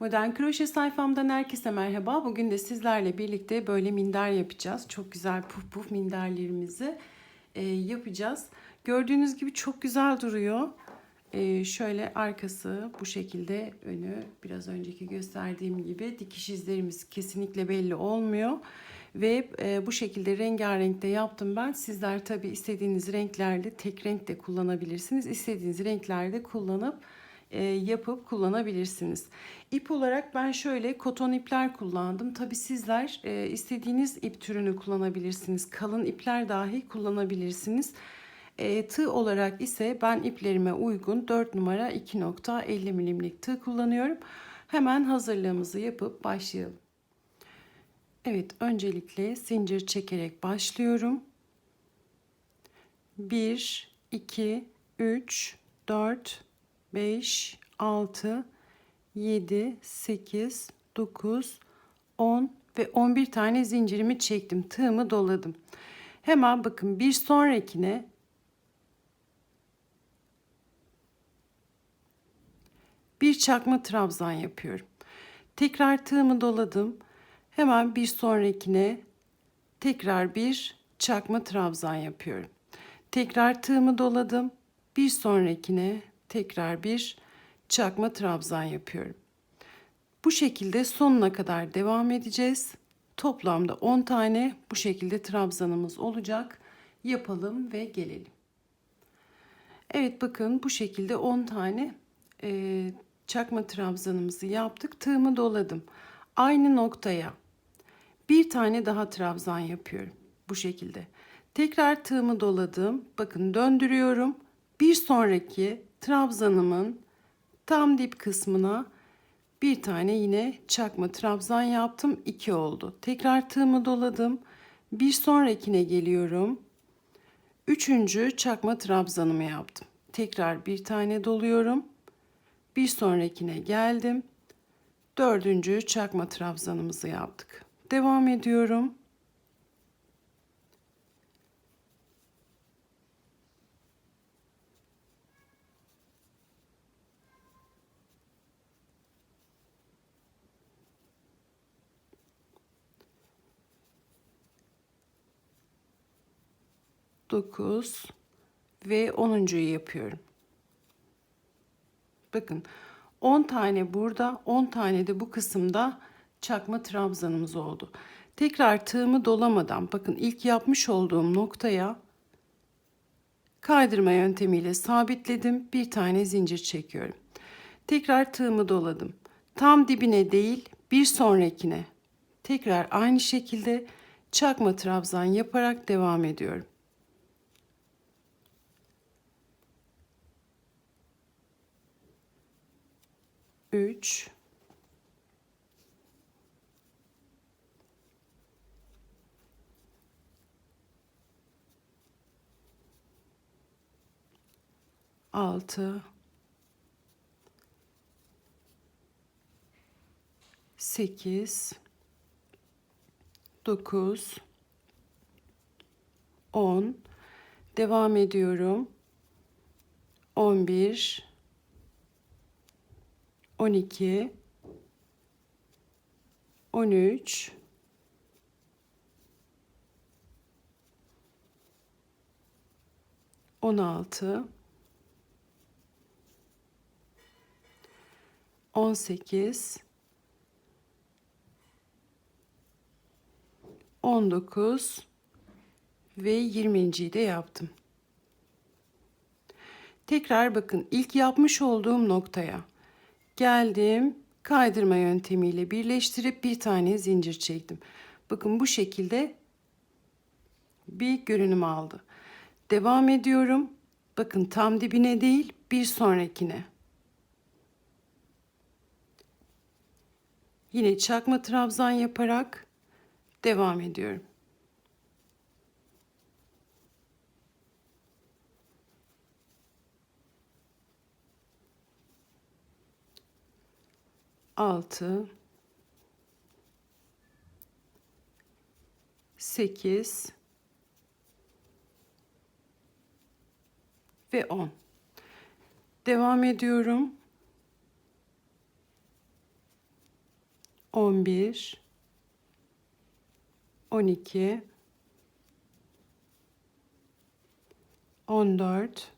Modern kroşe sayfamdan herkese merhaba. Bugün de sizlerle birlikte böyle minder yapacağız. Çok güzel puf puf minderlerimizi e, yapacağız. Gördüğünüz gibi çok güzel duruyor. E, şöyle arkası bu şekilde önü biraz önceki gösterdiğim gibi dikiş izlerimiz kesinlikle belli olmuyor. Ve e, bu şekilde rengarenkte yaptım ben. Sizler tabi istediğiniz renklerde tek renk de kullanabilirsiniz. İstediğiniz renklerde kullanıp e, yapıp kullanabilirsiniz. İp olarak ben şöyle koton ipler kullandım. Tabi sizler e, istediğiniz ip türünü kullanabilirsiniz. Kalın ipler dahi kullanabilirsiniz. E, tığ olarak ise ben iplerime uygun 4 numara 2.50 milimlik tığ kullanıyorum. Hemen hazırlığımızı yapıp başlayalım. Evet öncelikle zincir çekerek başlıyorum. 1, 2, 3, 4, 5, 6, 7, 8, 9, 10 ve 11 tane zincirimi çektim. Tığımı doladım. Hemen bakın bir sonrakine bir çakma trabzan yapıyorum. Tekrar tığımı doladım. Hemen bir sonrakine tekrar bir çakma trabzan yapıyorum. Tekrar tığımı doladım. Bir sonrakine tekrar bir çakma trabzan yapıyorum. Bu şekilde sonuna kadar devam edeceğiz. Toplamda 10 tane bu şekilde trabzanımız olacak. Yapalım ve gelelim. Evet bakın bu şekilde 10 tane e, çakma trabzanımızı yaptık. Tığımı doladım. Aynı noktaya bir tane daha trabzan yapıyorum. Bu şekilde. Tekrar tığımı doladım. Bakın döndürüyorum. Bir sonraki trabzanımın tam dip kısmına bir tane yine çakma trabzan yaptım. 2 oldu. Tekrar tığımı doladım. Bir sonrakine geliyorum. Üçüncü çakma trabzanımı yaptım. Tekrar bir tane doluyorum. Bir sonrakine geldim. Dördüncü çakma trabzanımızı yaptık. Devam ediyorum. Dokuz ve onuncuyu yapıyorum. Bakın 10 tane burada, 10 tane de bu kısımda çakma trabzanımız oldu. Tekrar tığımı dolamadan bakın ilk yapmış olduğum noktaya kaydırma yöntemiyle sabitledim. Bir tane zincir çekiyorum. Tekrar tığımı doladım. Tam dibine değil bir sonrakine. Tekrar aynı şekilde çakma trabzan yaparak devam ediyorum. Üç, altı, sekiz, dokuz, on. Devam ediyorum. On bir, on iki, on üç, on altı, 18 19 ve 20.yi de yaptım. Tekrar bakın ilk yapmış olduğum noktaya geldim. Kaydırma yöntemiyle birleştirip bir tane zincir çektim. Bakın bu şekilde bir görünüm aldı. Devam ediyorum. Bakın tam dibine değil bir sonrakine. Yine çakma trabzan yaparak devam ediyorum. Altı, sekiz ve on. Devam ediyorum. 11 12 14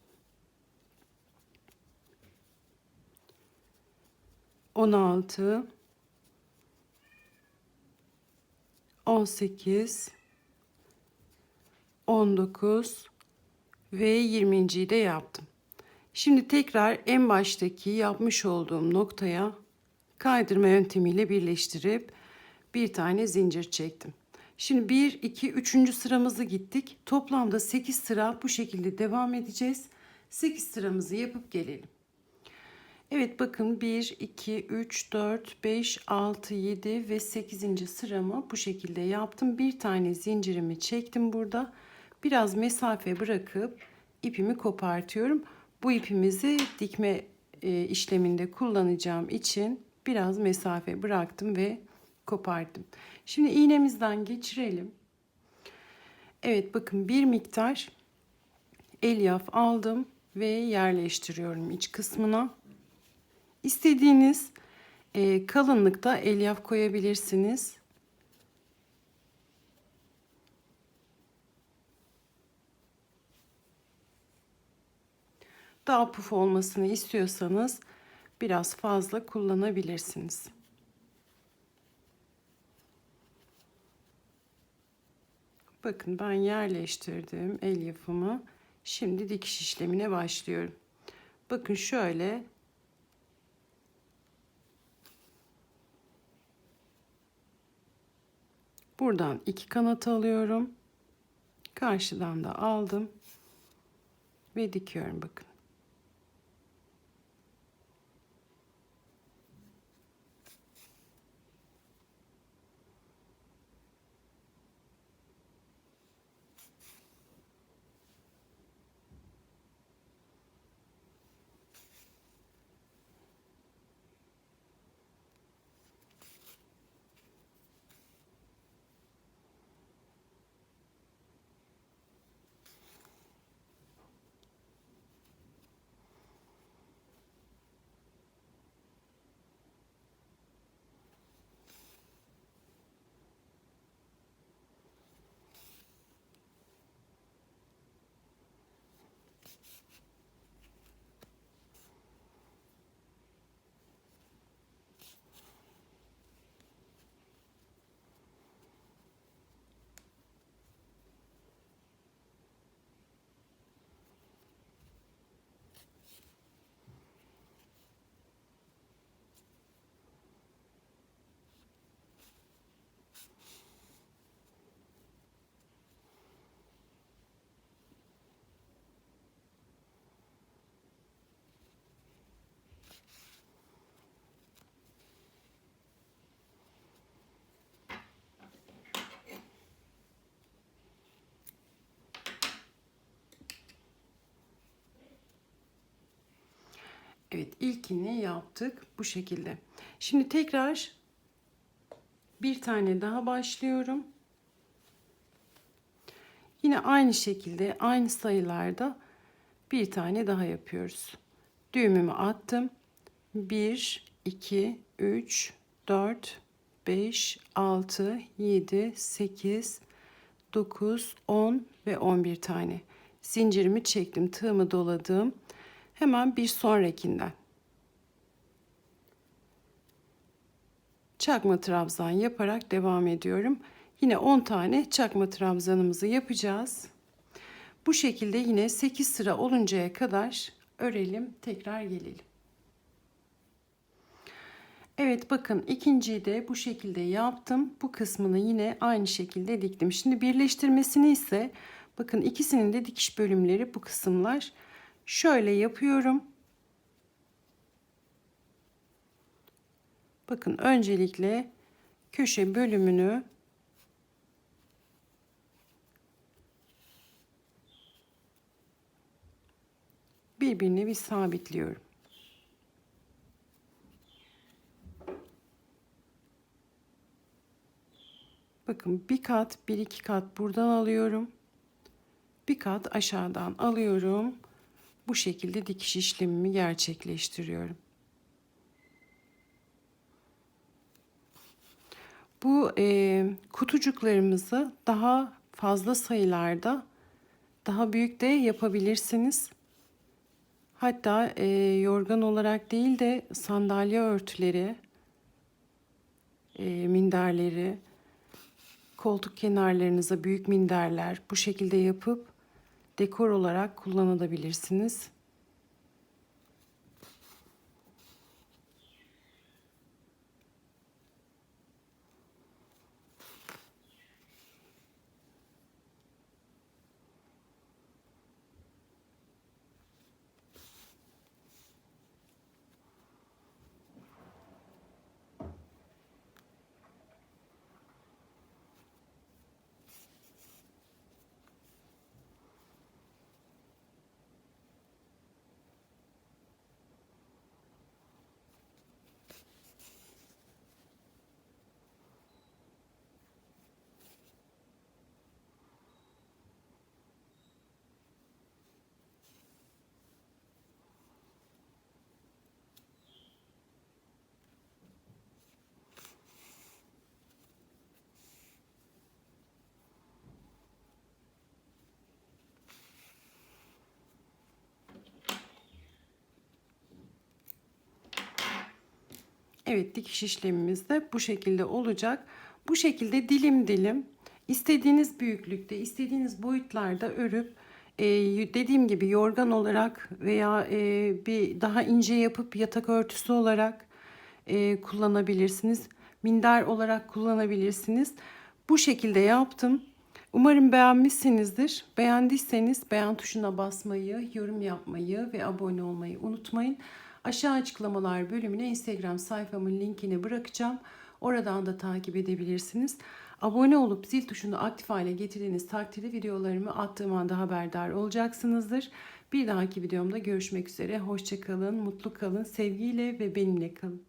16 18 19 ve 20.yi de yaptım. Şimdi tekrar en baştaki yapmış olduğum noktaya kaydırma yöntemiyle birleştirip bir tane zincir çektim. Şimdi 1, 2, 3. sıramızı gittik. Toplamda 8 sıra bu şekilde devam edeceğiz. 8 sıramızı yapıp gelelim. Evet bakın 1, 2, 3, 4, 5, 6, 7 ve 8. sıramı bu şekilde yaptım. Bir tane zincirimi çektim burada. Biraz mesafe bırakıp ipimi kopartıyorum. Bu ipimizi dikme e, işleminde kullanacağım için biraz mesafe bıraktım ve kopardım. Şimdi iğnemizden geçirelim. Evet bakın bir miktar elyaf aldım ve yerleştiriyorum iç kısmına. İstediğiniz e, kalınlıkta elyaf koyabilirsiniz. Daha puf olmasını istiyorsanız biraz fazla kullanabilirsiniz. Bakın ben yerleştirdim elyafımı. Şimdi dikiş işlemine başlıyorum. Bakın şöyle Buradan iki kanat alıyorum. Karşıdan da aldım ve dikiyorum bakın. Evet ilkini yaptık bu şekilde. Şimdi tekrar bir tane daha başlıyorum. Yine aynı şekilde aynı sayılarda bir tane daha yapıyoruz. Düğümümü attım. 1, 2, 3, 4, 5, 6, 7, 8, 9, 10 ve 11 tane. Zincirimi çektim, tığımı doladım. Hemen bir sonrakinden. Çakma trabzan yaparak devam ediyorum. Yine 10 tane çakma trabzanımızı yapacağız. Bu şekilde yine 8 sıra oluncaya kadar örelim, tekrar gelelim. Evet bakın ikinciyi de bu şekilde yaptım. Bu kısmını yine aynı şekilde diktim. Şimdi birleştirmesini ise bakın ikisinin de dikiş bölümleri bu kısımlar. Şöyle yapıyorum. Bakın öncelikle köşe bölümünü birbirine bir sabitliyorum. Bakın bir kat, bir iki kat buradan alıyorum. Bir kat aşağıdan alıyorum. Bu şekilde dikiş işlemimi gerçekleştiriyorum. Bu e, kutucuklarımızı daha fazla sayılarda daha büyük de yapabilirsiniz. Hatta e, yorgan olarak değil de sandalye örtüleri, e, minderleri, koltuk kenarlarınıza büyük minderler bu şekilde yapıp dekor olarak kullanabilirsiniz. Evet dikiş işlemimiz de bu şekilde olacak. Bu şekilde dilim dilim istediğiniz büyüklükte, istediğiniz boyutlarda örüp e, dediğim gibi yorgan olarak veya e, bir daha ince yapıp yatak örtüsü olarak e, kullanabilirsiniz. Minder olarak kullanabilirsiniz. Bu şekilde yaptım. Umarım beğenmişsinizdir. Beğendiyseniz beğen tuşuna basmayı, yorum yapmayı ve abone olmayı unutmayın. Aşağı açıklamalar bölümüne Instagram sayfamın linkini bırakacağım. Oradan da takip edebilirsiniz. Abone olup zil tuşunu aktif hale getirdiğiniz takdirde videolarımı attığım anda haberdar olacaksınızdır. Bir dahaki videomda görüşmek üzere. Hoşçakalın, mutlu kalın, sevgiyle ve benimle kalın.